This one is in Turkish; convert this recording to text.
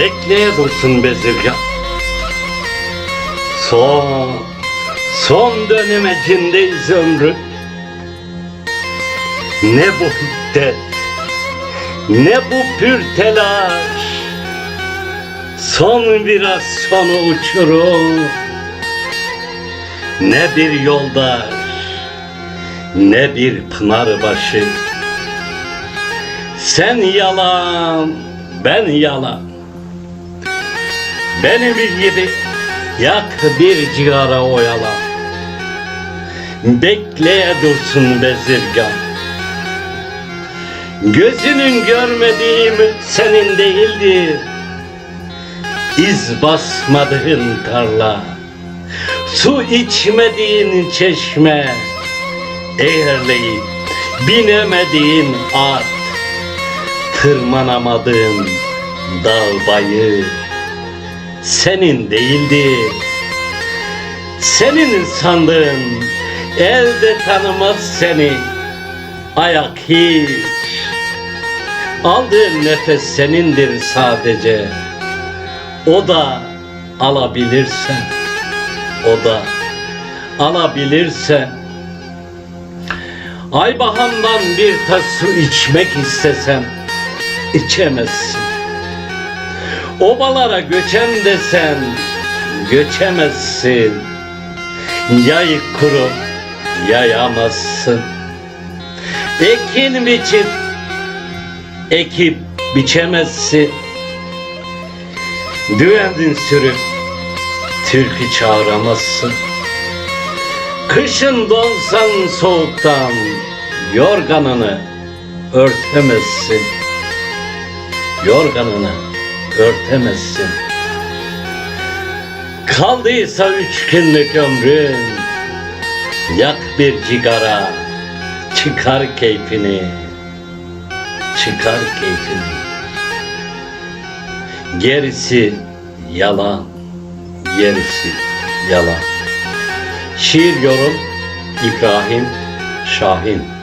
Bekleye dursun bezirgan. Son, son dönemecindeyiz ömrü. Ne bu hiddet, ne bu pür telaş. Son biraz sonu uçurum. Ne bir yoldaş, ne bir pınar başı. Sen yalan, ben yalan. Benim gibi yak bir cigara oyala. Bekleye dursun bezirgan. Gözünün görmediğim senin değildir. İz basmadığın tarla, su içmediğin çeşme, eğerleyip binemediğin at, tırmanamadığın dağ bayır senin değildir. Senin sandığın elde tanımaz seni, ayak hiç. Aldığın nefes senindir sadece. O da alabilirsen, o da alabilirsen. Aybahan'dan bir tas su içmek istesem içemezsin. Obalara göçem desen göçemezsin. Yay kuru yayamazsın. Ekin biçip ekip biçemezsin. Düvendin sürüp türkü çağıramazsın. Kışın donsan soğuktan yorganını örtemezsin. Yorganını örtemezsin. Kaldıysa üç günlük ömrün, yak bir cigara, çıkar keyfini, çıkar keyfini. Gerisi yalan, gerisi yalan. Şiir yorum İbrahim Şahin